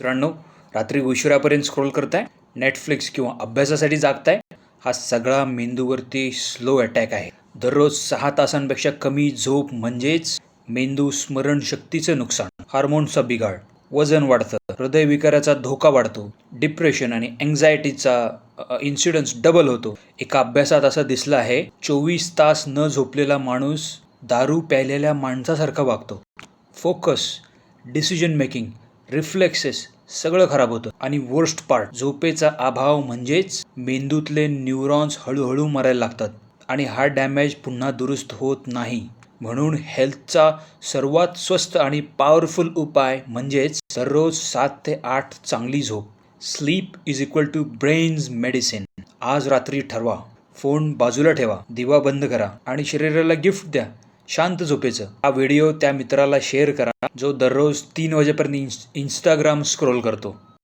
मित्रांनो रात्री उशिरापर्यंत स्क्रोल करताय नेटफ्लिक्स किंवा अभ्यासासाठी जागताय हा सगळा मेंदूवरती स्लो अटॅक आहे. दररोज सहा तासांपेक्षा कमी झोप म्हणजेच मेंदू स्मरणशक्तीचं नुकसान. हार्मोनचा बिघाड वजन वाढतं हृदयविकाराचा धोका वाढतो डिप्रेशन आणि अँझायटीचा इन्सिडन्स डबल होतो. एका अभ्यासात असं दिसलं आहे चोवीस तास न झोपलेला माणूस दारू प्यायलेल्या माणसासारखा वागतो. फोकस डिसिजन मेकिंग रिफ्लेक्सेस सगळं खराब होतं. आणि वर्स्ट पार्ट झोपेचा अभाव म्हणजेच मेंदूतले न्यूरॉन्स हळूहळू मरायला लागतात आणि हा डॅमेज पुन्हा दुरुस्त होत नाही. म्हणून हेल्थचा सर्वात स्वस्त आणि पॉवरफुल उपाय म्हणजेच दररोज सात ते आठ चांगली झोप. Sleep is equal to brains medicine आज रात्री ठरवा. फोन बाजूला ठेवा. दिवा बंद करा. आणि शरीराला गिफ्ट द्या. शांत झोपेचं. हा व्हिडिओ त्या मित्राला शेअर करा जो दररोज तीन वाजेपर्यंत इंस्टाग्राम स्क्रोल करतो.